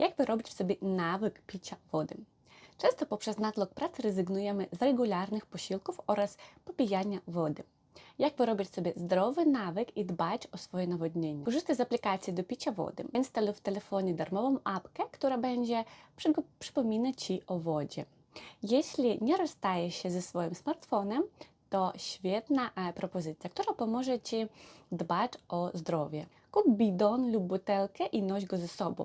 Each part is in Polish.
Jak wyrobić w sobie nawyk picia wody? Często poprzez natlok pracy rezygnujemy z regularnych posiłków oraz popijania wody. Jak wyrobić sobie zdrowy nawyk i dbać o swoje nawodnienie? Korzystaj z aplikacji do picia wody. Instaluj w telefonie darmową apkę, która będzie przypominać Ci o wodzie. Jeśli nie rozstajesz się ze swoim smartfonem, to świetna e, propozycja, która pomoże Ci dbać o zdrowie. Kup bidon lub butelkę i noś go ze sobą.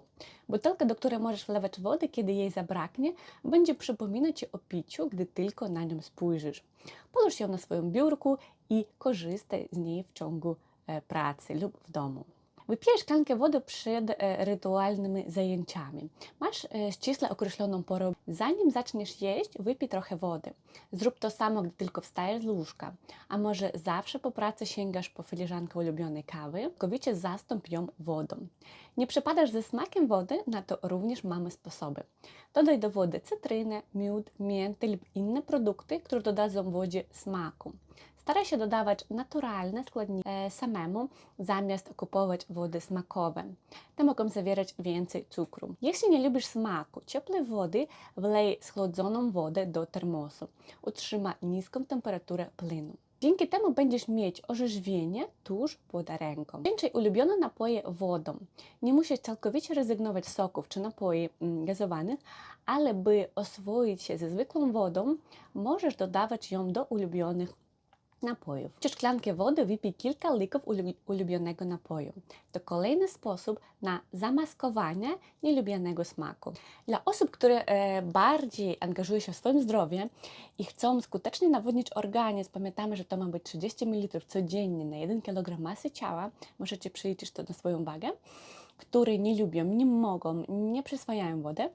Butelka, do której możesz wlewać wodę, kiedy jej zabraknie, będzie przypominać Ci o piciu, gdy tylko na nią spojrzysz. Połóż ją na swoim biurku i korzystaj z niej w ciągu e, pracy lub w domu. Wypijaj szklankę wody przed e, rytualnymi zajęciami. Masz e, ściśle określoną porę. Zanim zaczniesz jeść, wypij trochę wody. Zrób to samo, gdy tylko wstajesz z łóżka. A może zawsze po pracy sięgasz po filiżankę ulubionej kawy? Całkowicie zastąp ją wodą. Nie przepadasz ze smakiem wody? Na to również mamy sposoby. Dodaj do wody cytrynę, miód, miętę lub inne produkty, które dodadzą wodzie smaku. Staraj się dodawać naturalne składniki e, samemu, zamiast kupować wody smakowe. Te mogą zawierać więcej cukru. Jeśli nie lubisz smaku ciepłej wody, wlej schłodzoną wodę do termosu. Utrzyma niską temperaturę płynu. Dzięki temu będziesz mieć orzeźwienie tuż pod ręką. Więcej ulubione napoje wodą. Nie musisz całkowicie rezygnować z soków czy napoi mm, gazowanych, ale by oswoić się ze zwykłą wodą, możesz dodawać ją do ulubionych napojów. W szklankę wody wypij kilka ulu- ulubionego napoju. To kolejny sposób na zamaskowanie nielubianego smaku. Dla osób, które e, bardziej angażują się w swoim zdrowie i chcą skutecznie nawodnić organizm, pamiętamy, że to ma być 30 ml codziennie na 1 kg masy ciała, możecie przeliczyć to na swoją wagę, które nie lubią, nie mogą, nie przyswajają wody,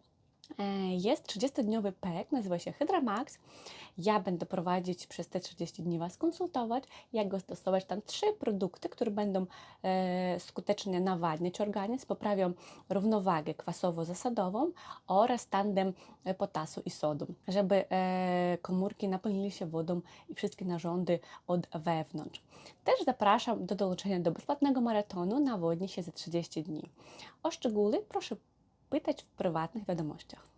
jest 30-dniowy PEK, nazywa się Hydra Max. Ja będę prowadzić przez te 30 dni Was konsultować, jak go stosować. Tam trzy produkty, które będą e, skutecznie nawadniać organizm, poprawią równowagę kwasowo-zasadową oraz tandem e, potasu i sodu, żeby e, komórki napełnili się wodą i wszystkie narządy od wewnątrz. Też zapraszam do dołączenia do bezpłatnego maratonu Nawodni się za 30 dni. O szczegóły proszę Питач в приватних відомостях.